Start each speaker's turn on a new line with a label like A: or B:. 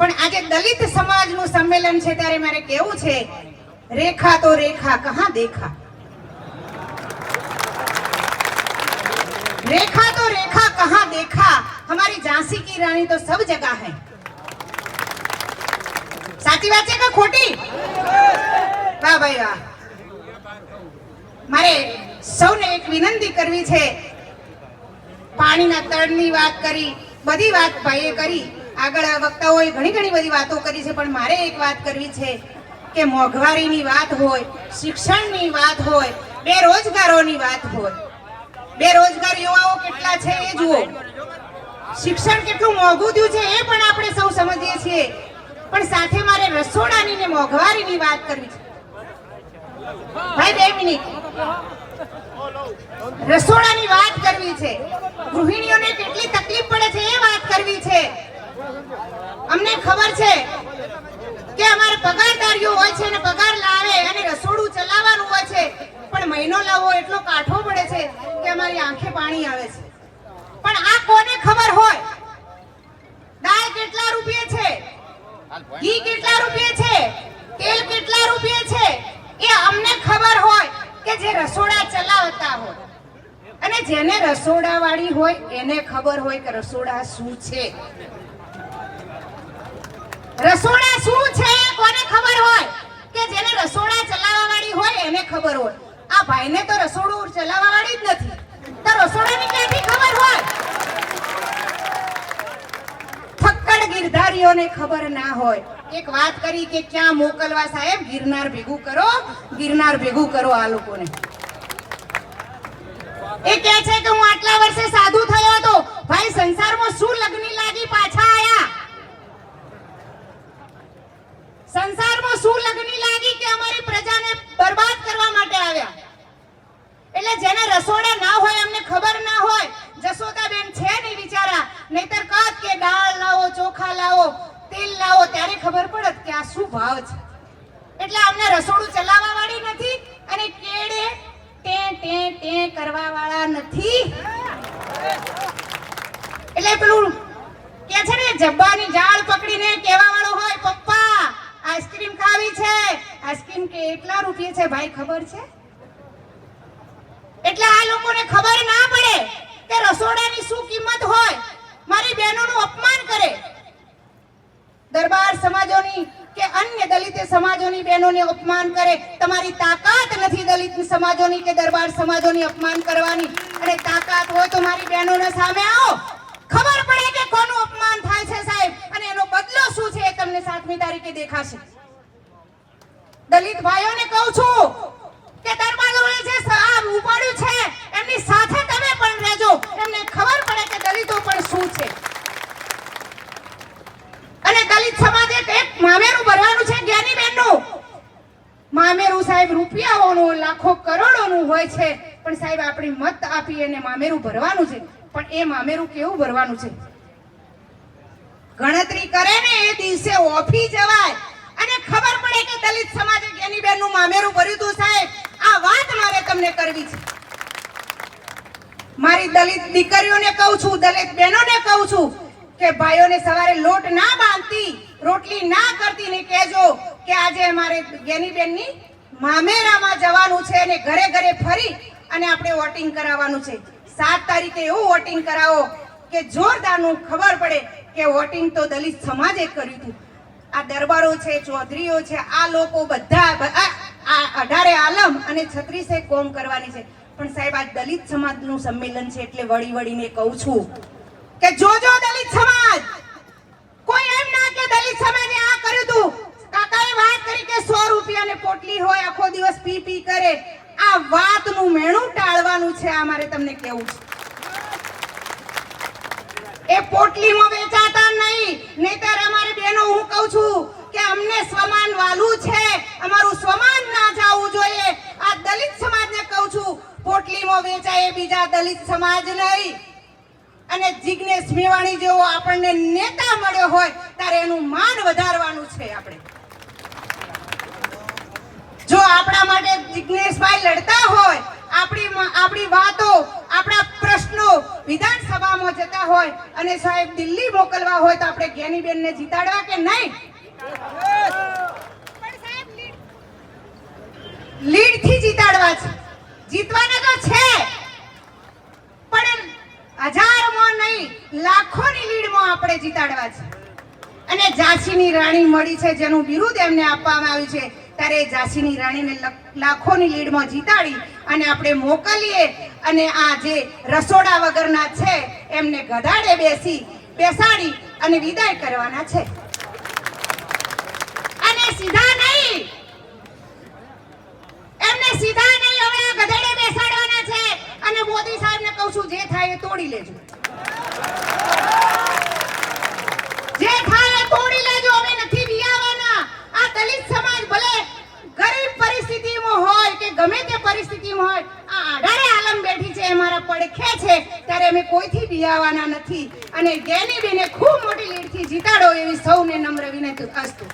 A: પણ આજે દલિત સમાજનું સંમેલન છે ત્યારે મારે કેવું છે રેખા તો રેખા કહા દેખા रेखा तो रेखा कहाँ देखा हमारी झांसी की रानी तो सब जगह है સાચી વાત છે કે ખોટી વાહ ભાઈ વાહ મારે સૌને એક વિનંતી કરવી છે પાણીના તળની વાત કરી બધી વાત ભાઈએ કરી આગળ વક્તાઓએ ઘણી ઘણી બધી વાતો કરી છે, પણ મારે એક વાત કરવી છે કે મોંઘવારીની વાત હોય, શિક્ષણની વાત હોય, બેરોજગારોની વાત હોય. બેરોજગાર યુવાઓ કેટલા છે એ જુઓ. શિક્ષણ કેટલું મોંઘું થયું છે એ પણ આપણે સૌ સમજીએ છીએ. પણ સાથે મારે રસોડાની ને મોંઘવારીની વાત કરવી છે. ભાઈ, બે મિનિટ. રસોડાની વાત કરવી છે. ગૃહિણીઓને કેટલી તકલીફ પડે છે એ વાત કરવી છે અમને ખબર છે કે અમારે પગારદારીઓ હોય છે અને પગાર લાવે અને રસોડું ચલાવવાનું હોય છે, પણ મહિનો લાવવો એટલો કાઠો પડે છે કે અમારી આંખે પાણી આવે છે. પણ આ કોને ખબર હોય? દાળ કેટલા રૂપિયે છે? ઘી કેટલા રૂપિયે છે? તેલ કેટલા રૂપિયે છે? એ અમને ખબર હોય કે જે રસોડા ચલાવતા હોય. અને જેને રસોડા વાળી હોય એને ખબર હોય કે રસોડા શું છે. રસોડા શું છે કોને ખબર હોય? કે જેને રસોડા ચલાવવા વાળી હોય એને ખબર હોય. આ ભાઈને તો રસોડું ચલાવવા વાળી જ નથી. તો રસોડાની ક્યાંથી ખબર હોય? ફક્કડ ગિરધારીઓને ખબર ના હોય. એક વાત કરી કે ક્યાં મોકલવા સાહેબ? ગિરનાર ભેગું કરો, ગિરનાર ભેગું કરો આ લોકોને. એ કહે છે કે હું આટલા વર્ષે સાધુ થયો હતો. ભાઈ, સંસારમાં શું લગ્ન લાગી પાછા આયા સંસારમાં શું લગ્ની લાગી કે અમારી પ્રજાને બરબાદ કરવા માટે આવ્યા એટલે જેને રસોડા ના હોય અમને ખબર ના હોય જસોદાબેન છે નહીં બિચારા નહીતર કહત કે દાળ લાવો ચોખા લાવો તેલ લાવો ત્યારે ખબર પડત કે આ શું ભાવ છે? એટલે અમને રસોડું ચલાવવા વાળી નથી અને કેડે ટે ટે ટે કરવા વાળા નથી. એટલે પેલું કે છે ને, જબ્બાની જાળ પકડીને કહેવા વાળો હોય, પપ્પા, આઈસ્ક્રીમ ખાવી છે. આઈસ્ક્રીમ કેટલા રૂપિયા છે ભાઈ, ખબર છે? એટલે આ લોકોને ખબર ના પડે કે રસોડાની શું કિંમત હોય મારી બહેનોનું અપમાન કરે દરબાર સમાજોની કે અન્ય દલિત સમાજોની બહેનોને અપમાન કરે, તમારી તાકાત નથી દલિત સમાજોની કે દરબાર સમાજોની અપમાન કરવાની. અને તાકાત હોય તો મારી બહેનોને સામે આવો. ખબર પડે કે કોનું અપમાન થાય છે સાહેબ? અને એનો બદલો શું છે એ તમને સાતમી તારીખે દેખાશે. દલિત ભાઈઓને કહું છું કે દરબારોએ જે આ ઉપાડ્યું છે, એમની સાથે તમે પણ રહેજો. એમને ખબર પડે કે દલિતો પણ શું છે. અને દલિત સમાજે મામેરું ભરવાનું છે જ્ઞાની બેનનું. મામેરું સાહેબ રૂપિયાઓનું, લાખો કરોડોનું હોય છે, પણ સાહેબ આપણી મત આપી અને મામેરું ભરવાનું છે. પણ એ મામેરું કેવું ભરવાનું છે? ગણતરી કરે ને એ દિવસે ઓફી જવાય. અને ખબર પડે કે દલિત સમાજે જ્ઞાની બેનનું મામેરું ભર્યું હતું સાહેબ. આ વાત મારે તમને કરવી છે. મારી દલિત દીકરીઓને કહું છું, દલિત બહેનોને કહું છું કે ભાઈઓને સવારે લોટ ના બાંધતી રોટલી ના કરતી ને કહેજો કે આજે અમારે જ્ઞાનીબેનની મામેરામાં જવાનું છે અને ઘરે ઘરે ફરી અને આપણે વોટિંગ કરાવવાનું છે. સાત તારીખે એવું વોટિંગ કરાવો કે જોરદારનું ખબર પડે કે વોટિંગ તો દલિત સમાજે કર્યું હતું. આ દરબારો છે, ચૌધરીઓ છે, આ લોકો બધા અઢારે આલમ અને છત્રીસે કોમ કરવાની છે. પણ સાહેબ, આ દલિત સમાજનું સંમેલન છે એટલે વળી વળીને કહું છું કે જોજો દલિત સમાજ કોઈ એમ ના કે દલિત સમાજે આ કર્યું તું કાકાએ વાત કરી કે 100 રૂપિયાની પોટલી હોય, આખો દિવસ પી પી કરે. આ વાતનું મેણું ટાળવાનું છે, આ મારે તમને કેવું છે. એ પોટલીમાં વેચાતા નહીં, નહીતર અમારી બેનો હું કહું છું કે અમને સ્વમાન વાલું છે, અમારું સ્વમાન ના જાવું જોઈએ. આ દલિત સમાજને કહું છું, પોટલીમાં વેચાય બીજા દલિત સમાજ નહીં. અને જિગ્નેશ મેવાણી જેવો આપણને નેતા મળ્યો હોય ત્યારે એનું માન વધારવાનું છે આપણે. જો જિગ્નેશભાઈ લડતા હોય આપણી આપણી વાતો આપણા પ્રશ્નો વિધાનસભામાં જતા હોય અને સાહેબ દિલ્હી મોકલવા હોય તો આપણે જ્ઞાનીબેનને જીતાડવા કે નહીં? લીડથી જીતાડવા છે. જીતવાના તો છે પણ હજારમાં નહીં લાખોની લીડમાં આપણે જીતાડવા છે. અને ઝાંસીની રાણી મળી છે જેનું બિરુદ એમને આપવામાં આવ્યું છે. ત્યારે ઝાંસીની રાણીને લખ- લાખોની લીડમાં જીતાડી અને આપણે મોકલીએ અને આ જે રસોડા વગરના છે, એમને ગધાડે બેસી, બેસાડી અને વિદાય કરવાના છે. અને સીધા નહીં! એમને સીધા નહીં, હવે આ ગધેડે બેસાડવાના છે. અને મોદી સાહેબને કહું છું, જે થાય એ તોડી લેજો જે થાય એ તોડી લેજો અમે નથી બિયાવાના આ દલિત સમાજ ભલે ગરીબ પરિસ્થિતિમાં હોય કે ગમે તે પરિસ્થિતિમાં હોય આ આડારે આલમ બેઠી છે અમારા પડખે છે, ત્યારે અમે કોઈથી બિયાવાના નથી. અને ગેની બેને ખૂબ મોટી લીડથી જીતાડો એવી સૌને નમ્ર વિનંતી અસ્તુ.